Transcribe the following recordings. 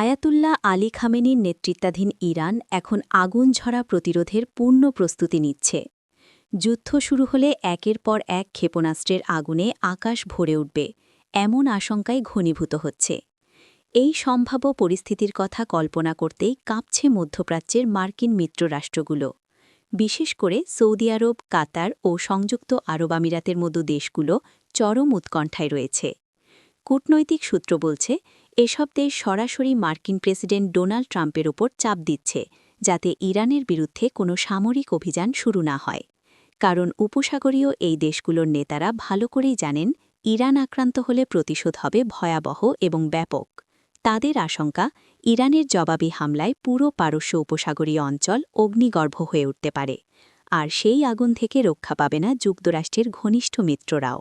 Ayatollah Ali খামেনির নেতৃত্বাধীন Iran এখন আগুন ঝরা প্রতিরোধের পূর্ণ প্রস্তুতি নিচ্ছে। যুদ্ধ শুরু হলে একের পর এক ক্ষেপণাস্ত্রের আগুনে আকাশ ভরে উঠবে, এমন আশঙ্কায় ঘনীভূত হচ্ছে। এই সম্ভাব্য পরিস্থিতির কথা কল্পনা করতেই কাঁপছে মধ্যপ্রাচ্যের মার্কিন মিত্ররাষ্ট্রগুলো বিশেষ করে সৌদি আরব, কাতার ও সংযুক্ত আরব আমিরাতের মতো দেশগুলো চরম উৎকণ্ঠায় রয়েছে। কূটনৈতিক সূত্র বলছে এসব দেশ সরাসরি মার্কিন প্রেসিডেন্ট ডোনাল্ড ট্রাম্পের ওপর চাপ দিচ্ছে, যাতে ইরানের বিরুদ্ধে কোনো সামরিক অভিযান শুরু না হয়। কারণ উপসাগরীয় এই দেশগুলোর নেতারা ভালো করেই জানেন, ইরান আক্রান্ত হলে প্রতিশোধ হবে ভয়াবহ এবং ব্যাপক। তাদের আশঙ্কা, ইরানের জবাবি হামলায় পুরো পারস্য উপসাগরীয় অঞ্চল অগ্নিগর্ভ হয়ে উঠতে পারে। আর সেই আগুন থেকে রক্ষা পাবে না যুক্তরাষ্ট্রের ঘনিষ্ঠ মিত্ররাও।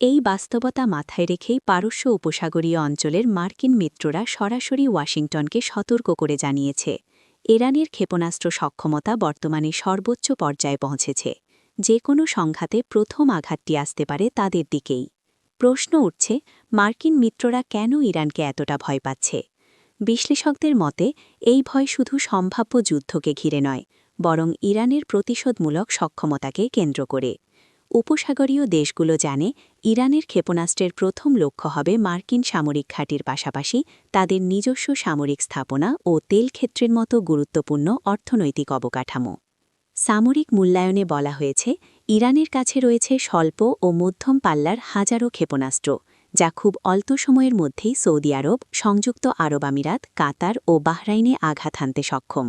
এই বাস্তবতা মাথায় রেখেই পারস্য উপসাগরীয় অঞ্চলের মার্কিন মিত্ররা সরাসরি ওয়াশিংটনকে সতর্ক করে জানিয়েছে। ইরানের ক্ষেপণাস্ত্র সক্ষমতা বর্তমানে সর্বোচ্চ পর্যায়ে পৌঁছেছে। যে কোনো সংঘাতে প্রথম আঘাতটি আসতে পারে তাদের দিকেই। প্রশ্ন উঠছে, মার্কিন মিত্ররা কেন ইরানকে এতটা ভয় পাচ্ছে? বিশ্লেষকদের মতে, এই ভয় শুধু সম্ভাব্য যুদ্ধকে ঘিরে নয়, বরং ইরানের প্রতিশোধমূলক সক্ষমতাকে কেন্দ্র করে। উপসাগরীয় দেশগুলো জানে ইরানের ক্ষেপণাস্ত্রের প্রথম লক্ষ্য হবে মার্কিন সামরিক ঘাঁটির পাশাপাশি তাদের নিজস্ব সামরিক স্থাপনা ও তেল ক্ষেত্রের মতো গুরুত্বপূর্ণ অর্থনৈতিক অবকাঠামো। সামরিক মূল্যায়নে বলা হয়েছে, ইরানের কাছে রয়েছে স্বল্প ও মধ্যম পাল্লার হাজারো ক্ষেপণাস্ত্র, যা খুব অল্প সময়ের মধ্যেই সৌদি আরব, সংযুক্ত আরব আমিরাত, কাতার ও বাহরাইনে আঘাত হানতে সক্ষম।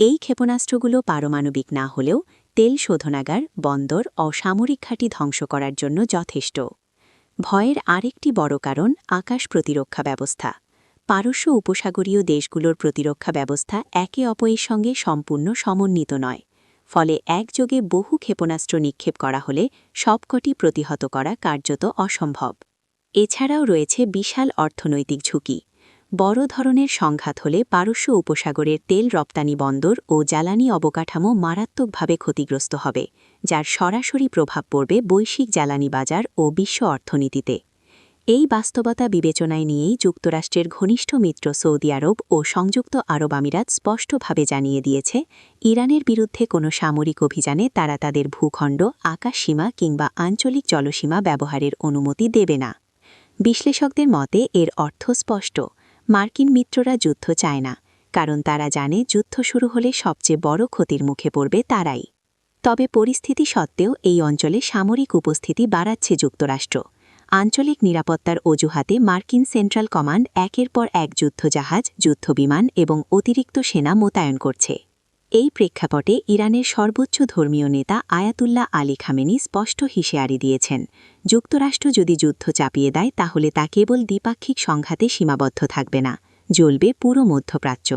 এই ক্ষেপণাস্ত্রগুলো পারমাণবিক না হলেও তেল শোধনাগার, বন্দর ও সামরিক ঘাঁটি ধ্বংস করার জন্য যথেষ্ট। ভয়ের আরেকটি বড় কারণ আকাশ প্রতিরক্ষা ব্যবস্থা। পারস্য উপসাগরীয় দেশগুলোর প্রতিরক্ষা ব্যবস্থা একে অপরের সঙ্গে সম্পূর্ণ সমন্বিত নয়। ফলে একযোগে বহু ক্ষেপণাস্ত্র নিক্ষেপ করা হলে সবকটি প্রতিহত করা কার্যত অসম্ভব। এছাড়াও রয়েছে বিশাল অর্থনৈতিক ঝুঁকি। বড় ধরনের সংঘাত হলে পারস্য উপসাগরের তেল রপ্তানি বন্দর ও জ্বালানি অবকাঠামো মারাত্মকভাবে ক্ষতিগ্রস্ত হবে, যার সরাসরি প্রভাব পড়বে বৈশ্বিক জ্বালানি বাজার ও বিশ্ব অর্থনীতিতে। এই বাস্তবতা বিবেচনায় নিয়েই যুক্তরাষ্ট্রের ঘনিষ্ঠ মিত্র সৌদি আরব ও সংযুক্ত আরব আমিরাত স্পষ্টভাবে জানিয়ে দিয়েছে, ইরানের বিরুদ্ধে কোনো সামরিক অভিযানে তারা তাদের ভূখণ্ড, আকাশসীমা কিংবা আঞ্চলিক জলসীমা ব্যবহারের অনুমতি দেবে না। বিশ্লেষকদের মতে এর অর্থ স্পষ্ট মার্কিন মিত্ররা যুদ্ধ চায় না, কারণ তারা জানে যুদ্ধ শুরু হলে সবচেয়ে বড় ক্ষতির মুখে পড়বে তারাই। তবে পরিস্থিতি সত্ত্বেও এই অঞ্চলে সামরিক উপস্থিতি বাড়াচ্ছে যুক্তরাষ্ট্র। আঞ্চলিক নিরাপত্তার অজুহাতে মার্কিন সেন্ট্রাল কমান্ড একের পর এক যুদ্ধজাহাজ, যুদ্ধবিমান এবং অতিরিক্ত সেনা মোতায়েন করছে। এই প্রেক্ষাপটে ইরানের সর্বোচ্চ ধর্মীয় নেতা আয়াতুল্লাহ আলী খামেনি স্পষ্ট হিসেয়ারি দিয়েছেন, যুক্তরাষ্ট্র যদি যুদ্ধ চাপিয়ে দেয় তাহলে তা কেবল দ্বিপাক্ষিক সংঘাতে সীমাবদ্ধ থাকবে না, জ্বলবে পুরো মধ্যপ্রাচ্য।